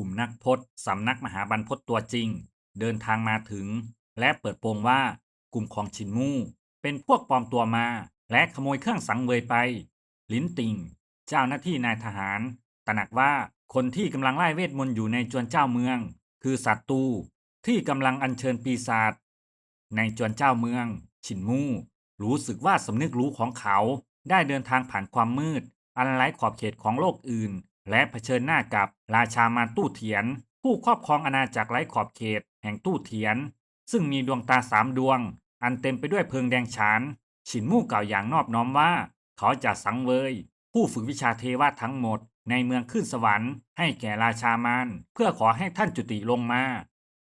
กลุ่มนักพจน์สำนักมหาบรรพตตัวจริง เดินทางมาถึง และเปิดโปงว่ากลุ่มของชินมู่เป็นพวกปลอมตัวมา และขโมยเครื่องสังเวยไป ลิ้นติ่ง เจ้าหน้าที่นายทหาร ตระหนักว่าคนที่กำลังไล่เวทมนต์อยู่ในจวนเจ้าเมือง คือศัตรูที่กำลังอัญเชิญปีศาจในจวนเจ้าเมือง ชินมู่รู้สึกว่าสำนึกรู้ของเขาได้เดินทางผ่านความมืด อันไร้ขอบเขตของโลกอื่น และเผชิญหน้ากับราชามารตู้เถียน ผู้ครอบครองอาณาจักรไร้ขอบเขตแห่งตู้เถียน ซึ่งมีดวงตาสามดวง อันเต็มไปด้วยเพลิงแดงฉาน ฉินมู่กล่าวอย่างนอบน้อมว่า เขาจะสังเวย ผู้ฝึกวิชาเทวะทั้งหมด ในเมืองขึ้นสวรรค์ให้แก่ราชามารเพื่อขอให้ท่านจุติลงมา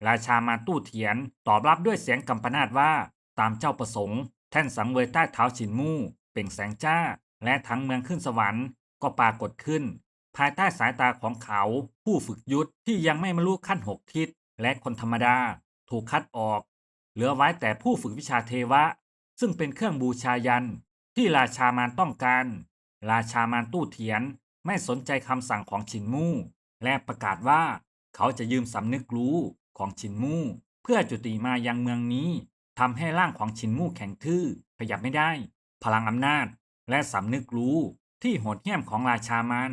ราชามารตู้เถียนตอบรับด้วยเสียงกำปนาตว่า ตามเจ้าประสงค์ แท่นสังเวยใต้เท้าฉินมู่เปล่งแสงจ้า และทั้งเมืองขึ้นสวรรค์ก็ปรากฏขึ้น ภายใต้สายตาของเขา ผู้ฝึกยุทธที่ยังไม่บรรลุขั้นหกทิศ และคนธรรมดา ถูกคัดออก เหลือไว้แต่ผู้ฝึกวิชาเทวะ ซึ่งเป็นเครื่องบูชายัน ที่ราชามารต้องการ ราชามารตู้เถียนไม่สนใจคำสั่งของชินมู่ และประกาศว่าเขาจะยืมสำนึกรู้ของชินมู่ เพื่อจุติมายังเมืองนี้ทำให้ร่างของชินมู่แข็งทื่อขยับไม่ได้ พลังอำนาจและสำนึกรู้ที่โหดเหี้ยมของราชามาร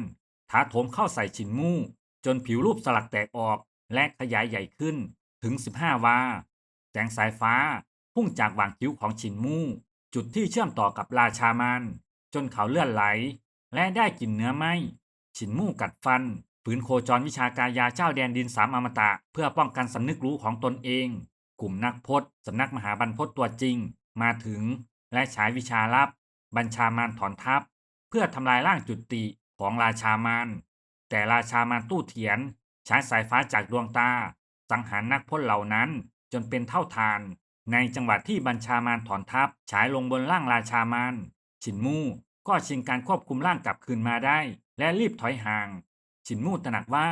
ถาโถมเข้าใส่ชินมู่ จนผิวรูปสลักแตกออกและขยายใหญ่ขึ้นถึง 15 วา แสงสายฟ้าพุ่งจากหว่างคิ้วของชินมู่ จุดที่เชื่อมต่อกับราชามานจนเขาเลื่อนไหล และได้กลิ่นเนื้อไหมชินมู่กัดฟันฝืนโคจรวิชากายาเจ้าแดนดินสามอมตะ เพื่อป้องกันสำนึกรู้ของตนเอง กลุ่มนักพจน์สำนักมหาบรรพตตัวจริง มาถึง และฉายวิชาลับ บัญชามารถอนทัพ เพื่อทำลายร่างจุติ ของราชามารแต่ราชามารตู้เถียนใช้สายฟ้าจากดวงตา สังหารนักพจน์เหล่านั้นจนเป็นเท่าทาน ในจังหวัดที่บัญชามารถอนทัพฉายลงบนร่างราชามารฉินมู่ก็ชิงการควบคุมร่างกลับคืนมาได้ และรีบถอยห่าง ฉินมู่ตระหนักว่า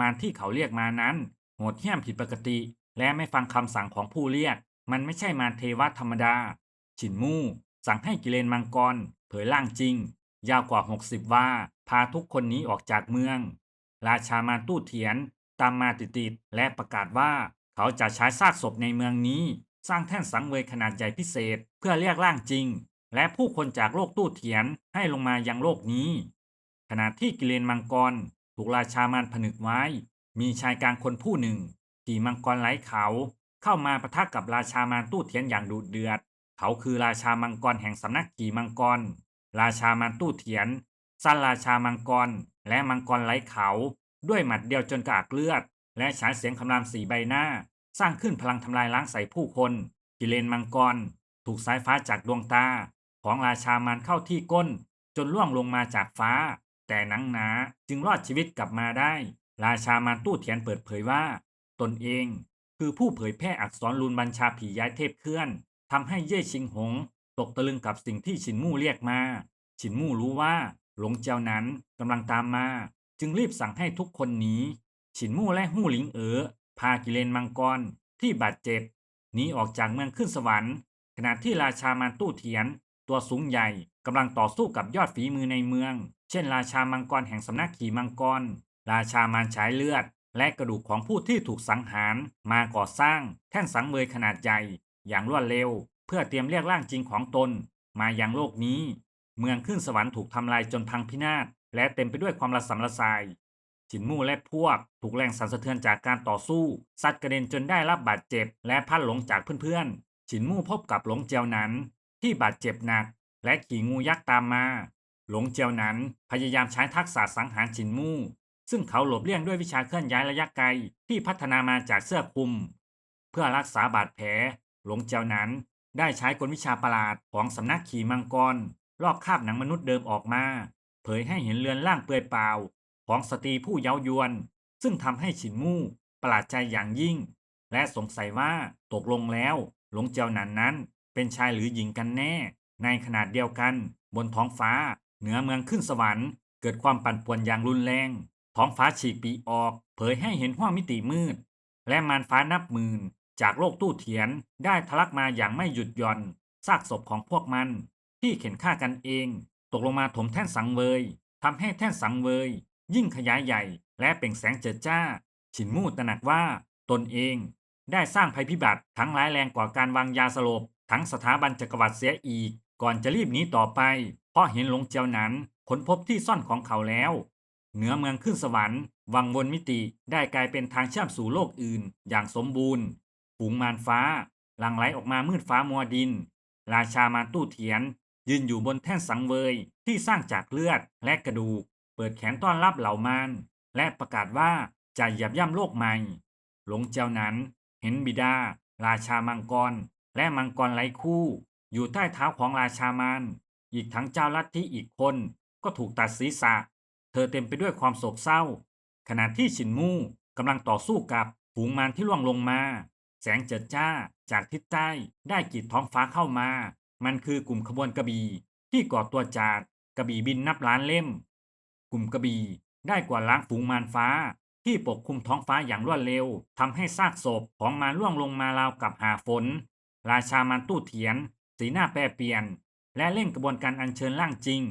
มารที่เขาเรียกมานั้นโหดเหี้ยมผิดปกติ และไม่ฟังคำสั่งของผู้เรียก มันไม่ใช่มารเทวะธรรมดา ฉินมู่สั่งให้กิเลนมังกร เผยร่างจริง ยาวกว่า 60 ว่า พาทุกคนนี้ออกจากเมือง ราชามารตู้เถียนตามมาติดๆและประกาศว่าเขาจะใช้ซากศพในเมืองนี้ สร้างแท่นสังเวยขนาดใหญ่พิเศษเพื่อเรียกร่างจริง และผู้คนจากโลกตู้เถียนให้ลงมายังโลกนี้ ขณะที่กิเลนมังกรถูกราชามารผนึกไว้ มีชายกลางคนผู้หนึ่งขี่มังกรไหลเขา เข้ามาปะทะกับราชามารตู้เถียนอย่างดุเดือด เขาคือราชามังกรแห่งสำนักขี่มังกร ราชามารตู้เถียน สั้นราชามังกร และมังกรไหลเขา ด้วยหมัดเดียวจนกระอักเลือด และฉายเสียงคำรามสีใบหน้า สร้างขึ้นพลังทำลายล้างใส่ผู้คนกิเลนมังกร ถูกสายฟ้าจากดวงตา ของราชามารเข้าที่ก้น จนล่วงลงมาจากฟ้า แต่หนังหนาจึงรอดชีวิตกลับมาได้ ราชามารตู้เถียนเปิดเผยว่า ตนเอง คือผู้เผยแพร่อักษรลูนบัญชาผีย้ายเทพเคลื่อนทำให้เย่ชิงหง ตกตะลึงกับสิ่งที่ฉินมู่เรียกมา ฉินมู่รู้ว่า หลงเจ้านั้นกำลังตามมา จึงรีบสั่งให้ทุกคนหนีฉินมู่และหู้หลิงเอ๋อพากิเลนมังกรที่บาดเจ็บหนีออกจากเมืองขึ้นสวรรค์ ขณะที่ราชามารตู้เถียน ตัวสูงใหญ่กำลังต่อสู้กับยอดฝีมือในเมือง เช่น ราชามังกรแห่งสำนักขี่มังกร ราชามารฉายเลือด และกระดูกของผู้ที่ถูกสังหารมาก่อสร้าง แท่นสังเวยขนาดใหญ่ อย่างรวดเร็ว เพื่อเตรียมเรียกร่างจริงของตน มายังโลกนี้ เมืองขึ้นสวรรค์ถูกทำลายจนพังพินาศและเต็มไปด้วยความระสำระสายจินมู่และพวกถูกแรงสั่นสะเทือนจากการต่อสู้ซัดกระเด็นจนได้รับบาดเจ็บ และพัดหลงจากเพื่อนๆจินมู่พบกับหลงเจียวนั้น ที่บาดเจ็บหนัก และขี่งูยักษ์ตามมา หลงเจียวนั้นพยายามใช้ทักษะสังหารจินมู่ ซึ่งเขาหลบเลี่ยงด้วยวิชาเคลื่อนย้ายระยะไกลที่พัฒนามาจากเสื้อคลุม เพื่อรักษาบาดแผล หลงเจียวนั้นได้ใช้กลวิชาประหลาดของสำนักขี่มังกร ลอกคราบหนังมนุษย์เดิมออกมา เผยให้เห็นเรือนร่างเปลือยเปล่า ของสตรีผู้เย้ายวน ซึ่งทำให้ฉินมู่ประหลาดใจอย่างยิ่ง และสงสัยว่าตกลงแล้ว หลงเจียวหนันนั้น เป็นชายหรือหญิงกันแน่ ในขนาดเดียวกัน บนท้องฟ้า เหนือเมืองขึ้นสวรรค์ เกิดความปั่นป่วนอย่างรุนแรง ท้องฟ้าฉีกปีออก เผยให้เห็นห้วงมิติมืด และมารฟ้านับหมื่นจากโลกตู้เถียนได้ทะลักมาอย่างไม่หยุดหย่อนซากศพของพวกมัน ที่เข็นฆ่ากันเอง ตกลงมาถมแท่นสังเวยทำให้แท่นสังเวย ยิ่งขยายใหญ่ และเปล่งแสงเจิดจ้า ฉินมู่ตระหนักว่าตนเอง ได้สร้างภัยพิบัติทั้งร้ายแรงกว่าการวางยาสลบ ทั้งสถาบันจักรวรรดิเสียอีก ก่อนจะรีบหนีต่อไป เพราะเห็นหลงเจียวนั้นค้นพบที่ซ่อนของเขาแล้ว เหนือเมืองขึ้นสวรรค์วังวนมิติได้กลายเป็นทางเชื่อมสู่โลกอื่น อย่างสมบูรณ์ฝูงมารฟ้าหลั่งไหลออกมามืดฟ้ามัวดิน ราชามารตู้เถียน ยืนอยู่บนแท่นสังเวยที่สร้างจากเลือดและกระดูก เปิดแขนต้อนรับเหล่ามารและประกาศว่าจะหยียบย่ำโลกใหม่ หลงเจียวนั้นเห็นบิดา ราชามังกร และมังกรไร้คู่ อยู่ใต้เท้าของราชามารอีกทั้งเจ้าลัทธิอีกคนก็ถูกตัดศีรษะ เธอเต็มไปด้วยความโศกเศร้า ขณะที่ฉินมู่กำลังต่อสู้กับฝูงมารที่ล่วงลงมา แสงเจิดจ้าจากทิศใต้ได้กีดท้องฟ้าเข้ามา มันคือกลุ่มขบวนกระบี่ที่ก่อตัวจากกระบี่บินนับล้านเล่ม กลุ่มกระบี่ได้กว่าดล้างฝูงมารฟ้า ที่ปกคลุมท้องฟ้าอย่างรวดเร็วทำให้ซากศพของมารล่วงลงมาราวกับหาฝน ราชามารตู้เถียน สีหน้าแปรเปลี่ยน และเร่งกระบวนการอัญเชิญร่างจริง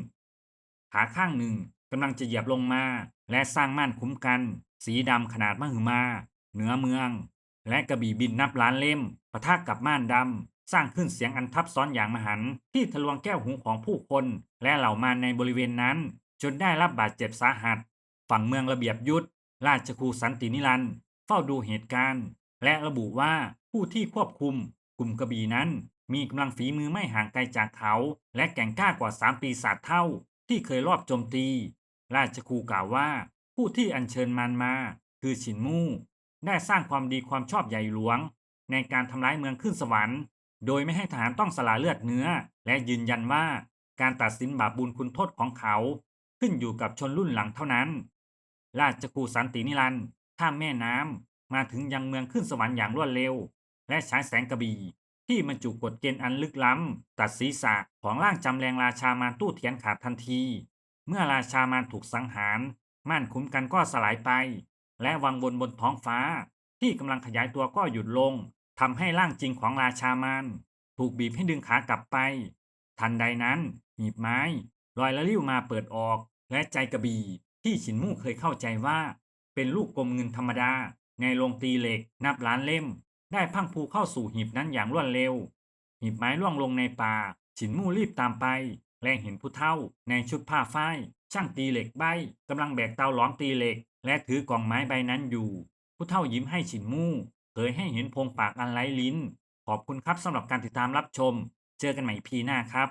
ขาข้างหนึ่งกำลังจะเหยียบลงมา และสร้างม่านคุ้มกัน สีดำขนาดมหึมา เหนือเมือง และกระบี่บินนับล้านเล่มปะทะกับม่านดำ สร้างขึ้นเสียงอันทับซ้อนอย่างมหันที่ทะลวงแก้วหูของผู้คน และเหล่ามารในบริเวณนั้น จนได้รับบาดเจ็บสาหัส ฝั่งเมืองระเบียบยุทธราชครูสันตินิรันเฝ้าดูเหตุการณ์ และระบุว่าผู้ที่ควบคุม กลุ่มกระบี่นั้น มีกำลังฝีมือไม่ห่างไกลจากเขา และแก่งกล้ากว่าสามปีศาจเท่า ที่เคยรอบโจมตี ราชครูกล่าวว่า ผู้ที่อัญเชิญมารมา คือฉินมู่ ได้สร้างความดีความชอบใหญ่หลวง ในการทำร้ายเมืองขึ้นสวรรค์ โดยไม่ให้ทหารต้องสละเลือดเนื้อ และยืนยันว่าการตัดสินบาปบุญคุณโทษของเขา ขึ้นอยู่กับชนรุ่นหลังเท่านั้น ราชกูสันตินิรันด์ข้ามแม่น้ำมาถึงยังเมืองขึ้นสวรรค์อย่างรวดเร็ว และฉายแสงกระบี่ที่บรรจุกฎเกณฑ์อันลึกล้ำ ตัดศีรษะของร่างจำแรงราชามารตู้เทียนขาดทันที เมื่อราชามารถูกสังหาร ม่านคุ้มกันก็สลายไป และวังบนบนท้องฟ้าที่กำลังขยายตัวก็หยุดลง ทำให้ร่างจริงของราชามารถูกบีบให้ดึงขากลับไป ทันใดนั้นหีบไม้ลอยละลิ้วมาเปิดออก และใจกระบี่ที่ฉินมู่เคยเข้าใจว่า เป็นลูกกลมเงินธรรมดา ในโรงตีเหล็กนับล้านเล่ม ได้พังผูเข้าสู่หีบนั้นอย่างรวดเร็ว หีบไม้ล่วงลงในป่า ฉินมู่รีบตามไป และเห็นผู้เฒ่า ในชุดผ้าฝ้าย ช่างตีเหล็กใบกำลังแบกเตาหลอมตีเหล็ก และถือกล่องไม้ใบนั้นอยู่ ผู้เฒ่ายิ้มให้ฉินมู่ เผยให้เห็นโพรงปากอันไร้ลิ้น ขอบคุณครับสำหรับการติดตามรับชม เจอกันใหม่พีหน้าครับ